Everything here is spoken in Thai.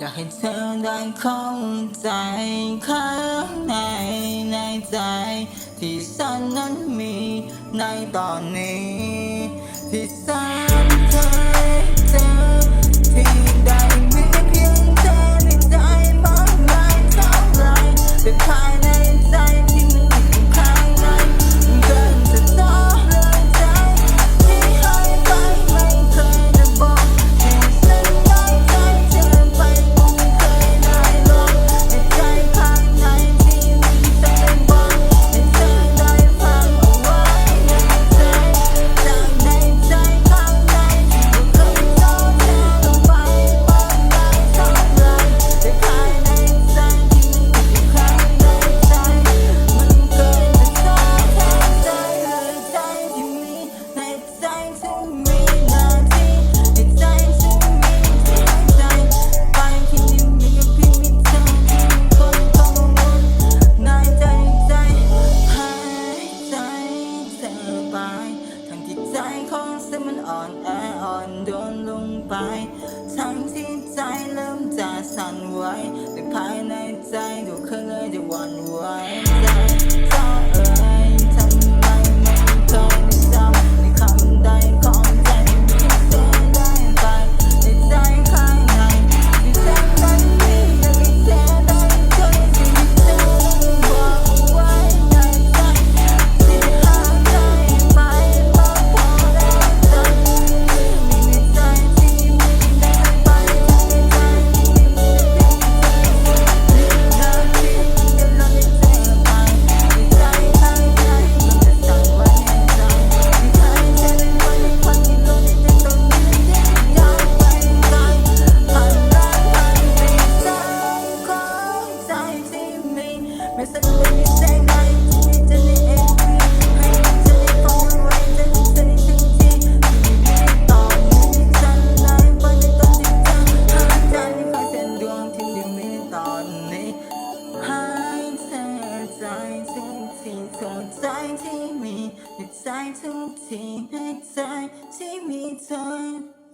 อยากให้เธอได้เข้าใจข้างในในใจ ที่ฉันนั้นมีในตอนนี้ ที่ฉันเธอ อนโดนลงไป ทั้งที่ใจเริ่มจะสั่นไหวแต่ภายในใจดูเคยจะหวั่นไหวจเเออ ที่มีใจทุกทีให้ใจที่มีเธอ